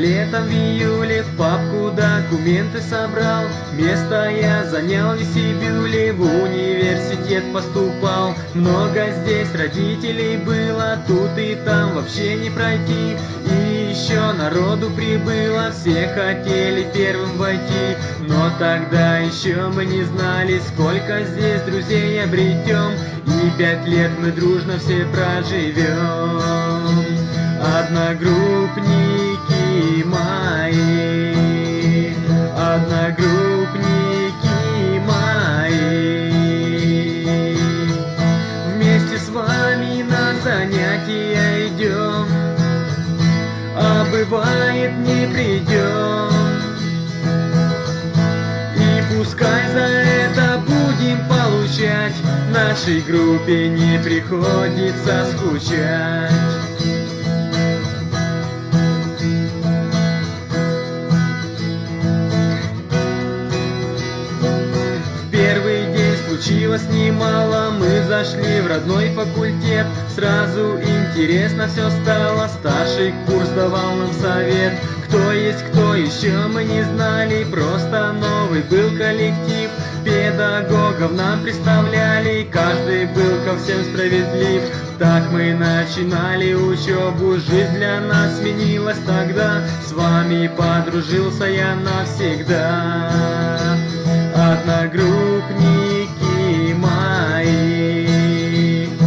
летом в июле в папку документы собрал. Место я занял в вестибюле, в университет поступал. Много здесь родителей было, тут и там вообще не пройти. И еще народу прибыло, все хотели первым войти. Но тогда еще мы не знали, сколько здесь друзей обретем. И пять лет мы дружно все проживем. Одногруппники вами на занятия идем, а бывает не придем. И пускай за это будем получать, нашей группе не приходится скучать. Случилось немало, мы зашли в родной факультет. Сразу интересно все стало, старший курс давал нам совет. Кто есть кто, еще мы не знали, просто новый был коллектив. Педагогов нам представляли, каждый был ко всем справедлив. Так мы начинали учебу, жизнь для нас сменилась тогда. С вами подружился я навсегда. Одногруппники